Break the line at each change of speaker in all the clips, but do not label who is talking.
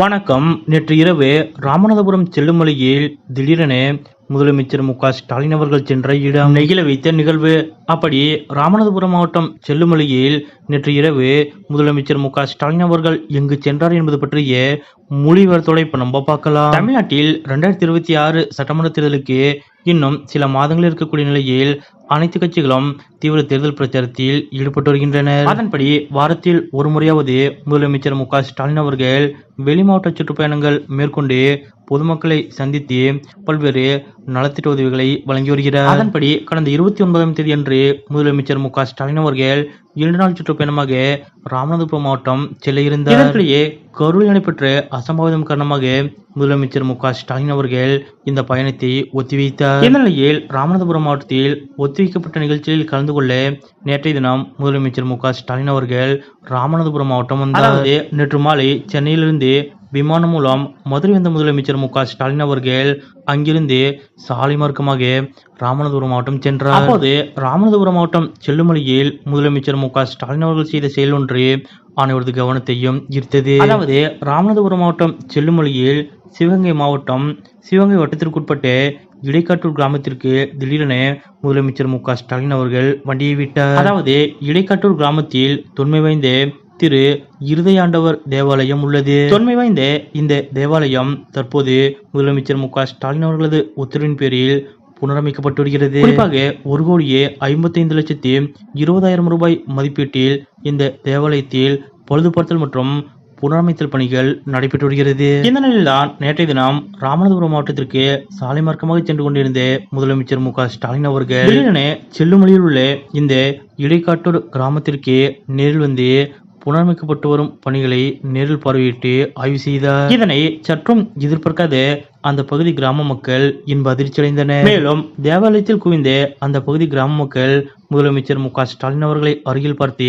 வணக்கம். நேற்று இரவு ராமநாதபுரம் செல்லும் வழியில் திடீரென முதலமைச்சர் மு க ஸ்டாலின் அவர்கள் சென்ற இடம். நெகிழ வைத்த நிகழ்வு. அப்படி ராமநாதபுரம் மாவட்டம் செல்லுமலையில் நேற்று இரவு முதலமைச்சர் மு க ஸ்டாலின் அவர்கள் எங்கு சென்றார் என்பது பற்றிய மொழிவரத்தோட இப்ப நம்ம பார்க்கலாம். தமிழ்நாட்டில் இரண்டாயிரத்தி இருபத்தி ஆறு சட்டமன்ற தேர்தலுக்கு இன்னும் சில மாதங்கள் இருக்கக்கூடிய நிலையில் அனைத்து கட்சிகளும் தீவிர தேர்தல் பிரச்சாரத்தில் ஈடுபட்டு வருகின்றனர். அதன்படி வாரத்தில் ஒரு முறையாவது முதலமைச்சர் மு க ஸ்டாலின் அவர்கள் வெளி மாவட்ட சுற்றுப்பயணங்கள் மேற்கொண்டு பொதுமக்களை சந்தித்து பல்வேறு நலத்திட்ட உதவிகளை வழங்கி வருகிறார். அதன்படி கடந்த இருபத்தி ஒன்பதாம் தேதி அன்று முதலமைச்சர் மு க ஸ்டாலின் அவர்கள் இரண்டு நாள் சுற்றுப்பயணமாக ராமநாதபுரம் மாவட்டம் செல்ல இருந்தார். இதற்கிடையே கரூரில் நடைபெற்ற அசம்பாவிதம் காரணமாக முதலமைச்சர் மு க ஸ்டாலின் அவர்கள் இந்த பயணத்தை ஒத்திவைத்தார். இந்த நிலையில் ராமநாதபுரம் மாவட்டத்தில் ஒத்திவைக்கப்பட்ட நிகழ்ச்சியில் கலந்து கொள்ள நேற்றைய தினம் முதலமைச்சர் மு க ஸ்டாலின் அவர்கள் ராமநாதபுரம் மாவட்டம் வந்தார். நேற்று மாலை சென்னையிலிருந்து விமானம் மூலம் மதுரை வந்த முதலமைச்சர் மு க ஸ்டாலின் அவர்கள் அங்கிருந்து சாலை மார்க்கமாக ராமநாதபுரம் மாவட்டம் சென்றார். அப்போது ராமநாதபுரம் மாவட்டம் செல்லும் வழியில் முதலமைச்சர் மு க ஸ்டாலின் அவர்கள் செய்த செயல் ஒன்று அனைவரது கவனத்தையும் ஈர்த்தது. அதாவது ராமநாதபுரம் மாவட்டம் செல்லும் வழியில் சிவகங்கை மாவட்டம் சிவகங்கை வட்டத்திற்குட்பட்ட இடைக்காட்டூர் கிராமத்திற்கு திடீரென முதலமைச்சர் மு க ஸ்டாலின் அவர்கள் வண்டியை விட்டார். அதாவது இடைக்காட்டூர் கிராமத்தில் தொன்மை வாய்ந்த திரு இருதயாண்டவர் தேவாலயம் உள்ளது. தொன்மை வாய்ந்த இந்த தேவாலயம் தற்போது முதலமைச்சர் மு க ஸ்டாலின் அவர்களது உத்தரவின் பேரில் புனரமைக்கப்பட்டு வருகிறது. குறிப்பாக ஒரு கோடியே ஐம்பத்தைந்து லட்சத்தி இருபதாயிரம் ரூபாய் மதிப்பீட்டில் இந்த தேவாலயத்தில் பழுதுபடுத்தல் மற்றும் புனரமைத்தல் பணிகள் நடைபெற்று வருகிறது. இந்த நிலையில்தான் நேற்றைய தினம் ராமநாதபுரம் மாவட்டத்திற்கு சாலை மார்க்கமாக சென்று கொண்டிருந்த முதலமைச்சர் மு க ஸ்டாலின் அவர்கள் செல்லும் வழியில் உள்ள இந்த இடைக்காட்டூர் கிராமத்திற்கு நேரில் வந்து புனரமைக்கப்பட்டு வரும் பணிகளை நேரில் பார்வையிட்டு ஆய்வு செய்தார். இதனை சற்றும் எதிர்பார்க்காத அந்த பகுதி கிராம மக்கள் இன்ப அதிர்ச்சியடைந்தனர். மேலும் தேவாலயத்தில் குவிந்த அந்த பகுதி கிராம மக்கள் முதலமைச்சர் மு க ஸ்டாலின் அவர்களை அருகில் பார்த்து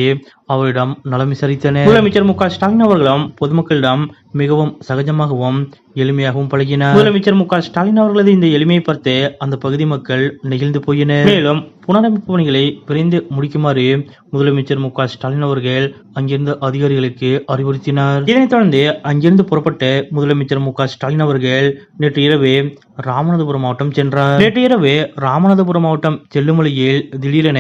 அவரிடம் நலம் விசாரித்தனர். முதலமைச்சர் மு க ஸ்டாலின் அவர்களும் பொதுமக்களிடம் மிகவும் சகஜமாகவும் எளிமையாகவும் பழகினார். முதலமைச்சர் மு க ஸ்டாலின் அவர்களது இந்த எளிமையை பார்த்து அந்த பகுதி மக்கள் நெகிழ்ந்து போயினர். மேலும் புனரமைப்பு பணிகளை விரைந்து முடிக்குமாறு முதலமைச்சர் மு க ஸ்டாலின் அவர்கள் அங்கிருந்த அதிகாரிகளுக்கு அறிவுறுத்தினார். இதனைத் தொடர்ந்து அங்கிருந்து புறப்பட்ட முதலமைச்சர் மு க ஸ்டாலின் அவர்கள் நேற்று இரவு ராமநாதபுரம் மாவட்டம் சென்றார். நேற்று இரவு ராமநாதபுரம் மாவட்டம் செல்லுமலையில் திடீரென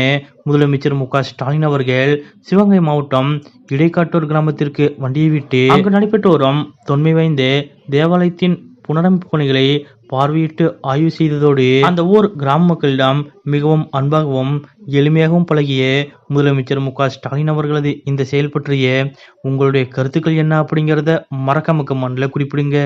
முதலமைச்சர் மு க ஸ்டாலின் அவர்கள் சிவகங்கை மாவட்டம் இடைக்காட்டூர் கிராமத்திற்கு வண்டியை விட்டு அங்கு நடைபெற்று வரும் தொன்மை வாய்ந்த தேவாலயத்தின் புனரமைப்பு பணிகளை பார்வையிட்டு ஆய்வு செய்ததோடு அந்த ஊர் கிராம மக்களிடம் மிகவும் அன்பாகவும் எளிமையாகவும் பழகிய முதலமைச்சர் மு க ஸ்டாலின் அவர்களது இந்த செயல் பற்றிய உங்களுடைய கருத்துக்கள் என்ன அப்படிங்கிறத மறக்காம கமெண்ட்ல குறிப்பிடுங்க.